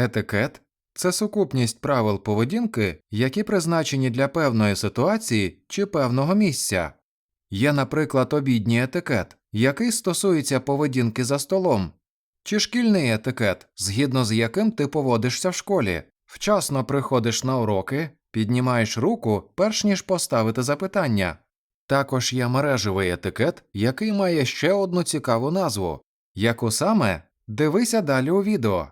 Етикет це сукупність правил поведінки, які призначені для певної ситуації чи певного місця. Є, наприклад, обідній етикет, який стосується поведінки за столом, чи шкільний етикет, згідно з яким ти поводишся в школі, вчасно приходиш на уроки, піднімаєш руку, перш ніж поставити запитання. Також є мережевий етикет, який має ще одну цікаву назву, яку саме дивися далі у відео.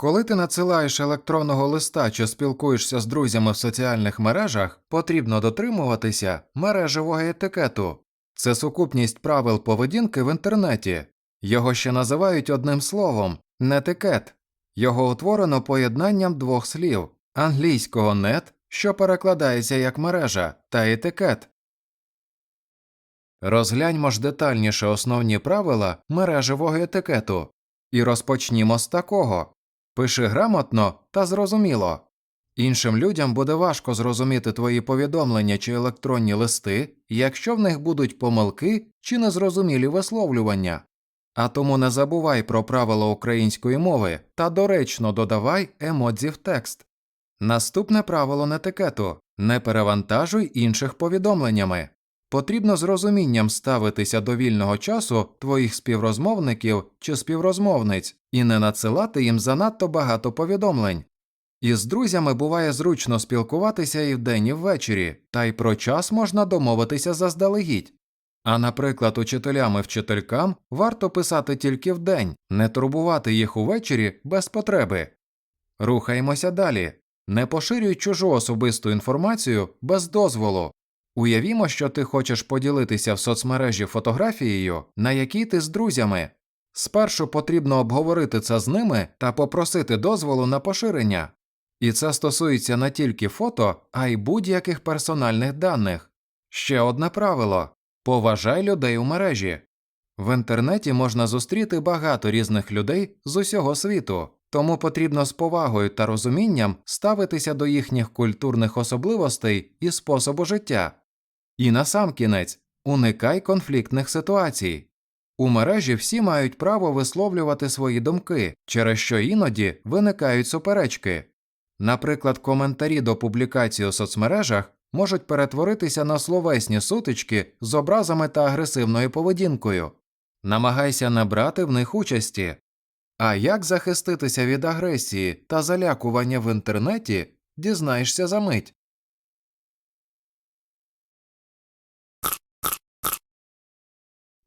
Коли ти надсилаєш електронного листа чи спілкуєшся з друзями в соціальних мережах, потрібно дотримуватися мережевого етикету. Це сукупність правил поведінки в інтернеті. Його ще називають одним словом нетикет. Його утворено поєднанням двох слів англійського нет, що перекладається як мережа, та етикет. Розгляньмо ж детальніше основні правила мережевого етикету. І розпочнімо з такого. Пиши грамотно та зрозуміло. Іншим людям буде важко зрозуміти твої повідомлення чи електронні листи, якщо в них будуть помилки чи незрозумілі висловлювання. А тому не забувай про правила української мови та доречно додавай емодзі в текст. Наступне правило нетикету не перевантажуй інших повідомленнями. Потрібно з розумінням ставитися до вільного часу твоїх співрозмовників чи співрозмовниць і не надсилати їм занадто багато повідомлень. Із друзями буває зручно спілкуватися і вдень, і ввечері, та й про час можна домовитися заздалегідь. А наприклад, учителям і вчителькам варто писати тільки вдень, не турбувати їх увечері без потреби. Рухаємося далі. Не поширюй чужу особисту інформацію без дозволу. Уявімо, що ти хочеш поділитися в соцмережі фотографією, на якій ти з друзями. Спершу потрібно обговорити це з ними та попросити дозволу на поширення. І це стосується не тільки фото, а й будь-яких персональних даних. Ще одне правило поважай людей у мережі. В інтернеті можна зустріти багато різних людей з усього світу, тому потрібно з повагою та розумінням ставитися до їхніх культурних особливостей і способу життя. І насамкінець уникай конфліктних ситуацій. У мережі всі мають право висловлювати свої думки, через що іноді виникають суперечки. Наприклад, коментарі до публікацій у соцмережах можуть перетворитися на словесні сутички з образами та агресивною поведінкою. Намагайся не брати в них участі. А як захиститися від агресії та залякування в інтернеті, дізнаєшся за мить.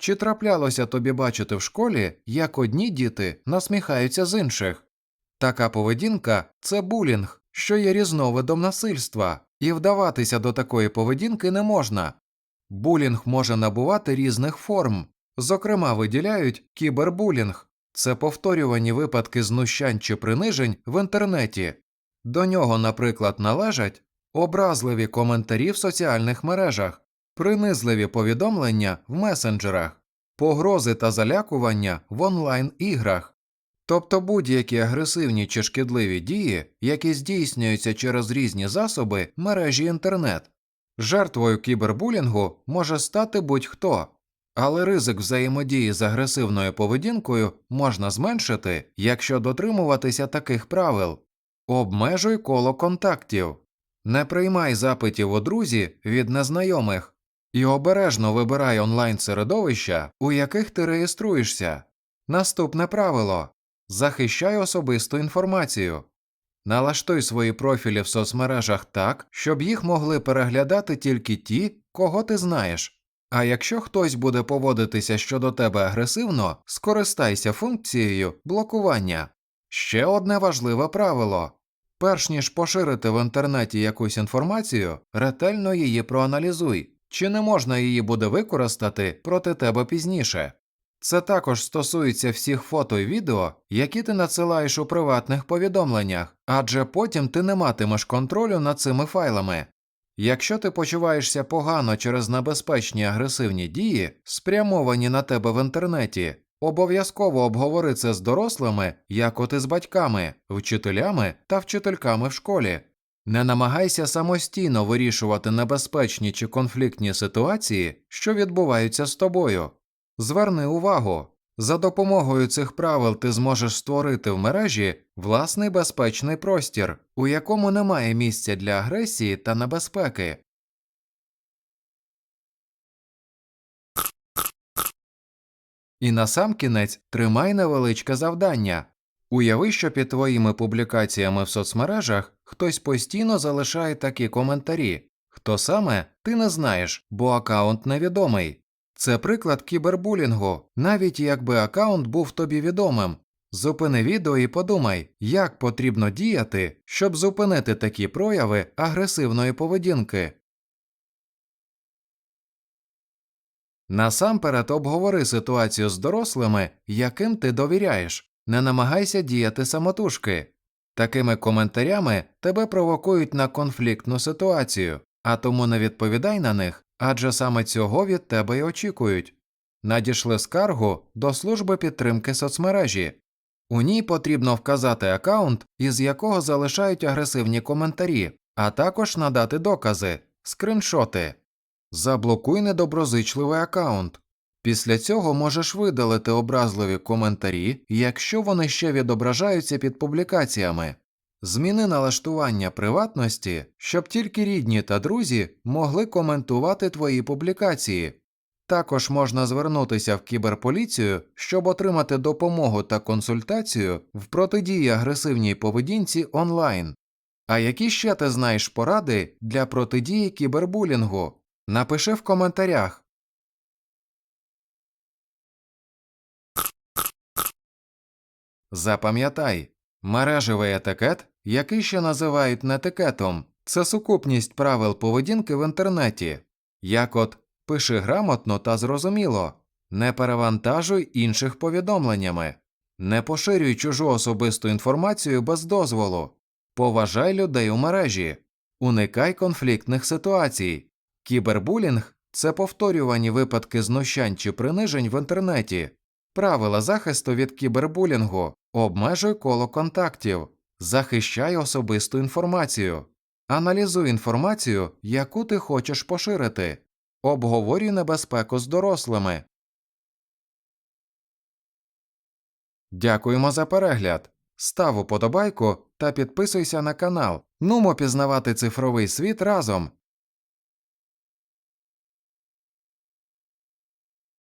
Чи траплялося тобі бачити в школі, як одні діти насміхаються з інших? Така поведінка це булінг, що є різновидом насильства, і вдаватися до такої поведінки не можна. Булінг може набувати різних форм, зокрема, виділяють кібербулінг це повторювані випадки знущань чи принижень в інтернеті. До нього, наприклад, належать образливі коментарі в соціальних мережах, принизливі повідомлення в месенджерах, погрози та залякування в онлайн іграх, тобто будь-які агресивні чи шкідливі дії, які здійснюються через різні засоби мережі інтернет. Жертвою кібербулінгу може стати будь-хто, але ризик взаємодії з агресивною поведінкою можна зменшити, якщо дотримуватися таких правил. Обмежуй коло контактів, не приймай запитів у друзі від незнайомих і обережно вибирай онлайн середовища, у яких ти реєструєшся. Наступне правило захищай особисту інформацію. Налаштуй свої профілі в соцмережах так, щоб їх могли переглядати тільки ті, кого ти знаєш. А якщо хтось буде поводитися щодо тебе агресивно, скористайся функцією блокування. Ще одне важливе правило перш ніж поширити в інтернеті якусь інформацію, ретельно її проаналізуй, чи не можна її буде використати проти тебе пізніше. Це також стосується всіх фото і відео, які ти надсилаєш у приватних повідомленнях, адже потім ти не матимеш контролю над цими файлами. Якщо ти почуваєшся погано через небезпечні агресивні дії, спрямовані на тебе в інтернеті, Обов'язково обговори це з дорослими, як от і з батьками, вчителями та вчительками в школі. Не намагайся самостійно вирішувати небезпечні чи конфліктні ситуації, що відбуваються з тобою. Зверни увагу, за допомогою цих правил ти зможеш створити в мережі власний безпечний простір, у якому немає місця для агресії та небезпеки. І насамкінець тримай невеличке завдання. Уяви, що під твоїми публікаціями в соцмережах хтось постійно залишає такі коментарі. Хто саме, ти не знаєш, бо аккаунт невідомий. Це приклад кібербулінгу, навіть якби аккаунт був тобі відомим. Зупини відео і подумай, як потрібно діяти, щоб зупинити такі прояви агресивної поведінки. Насамперед обговори ситуацію з дорослими, яким ти довіряєш. Не намагайся діяти самотужки. Такими коментарями тебе провокують на конфліктну ситуацію, а тому не відповідай на них, адже саме цього від тебе й очікують. Надішли скаргу до служби підтримки соцмережі. У ній потрібно вказати аккаунт, із якого залишають агресивні коментарі, а також надати докази, скриншоти. Заблокуй недоброзичливий аккаунт. Після цього можеш видалити образливі коментарі, якщо вони ще відображаються під публікаціями. Зміни налаштування приватності, щоб тільки рідні та друзі могли коментувати твої публікації. Також можна звернутися в кіберполіцію, щоб отримати допомогу та консультацію в протидії агресивній поведінці онлайн. А які ще ти знаєш поради для протидії кібербулінгу? Напиши в коментарях. Запам'ятай, мережевий етикет, який ще називають нетикетом, це сукупність правил поведінки в інтернеті, як от пиши грамотно та зрозуміло, не перевантажуй інших повідомленнями, не поширюй чужу особисту інформацію без дозволу, поважай людей у мережі, уникай конфліктних ситуацій. Кібербулінг це повторювані випадки знущань чи принижень в інтернеті. Правила захисту від кібербулінгу обмежуй коло контактів, захищай особисту інформацію, аналізуй інформацію, яку ти хочеш поширити, обговорюй небезпеку з дорослими. Дякуємо за перегляд. Став уподобайку та підписуйся на канал. Нумо пізнавати цифровий світ разом.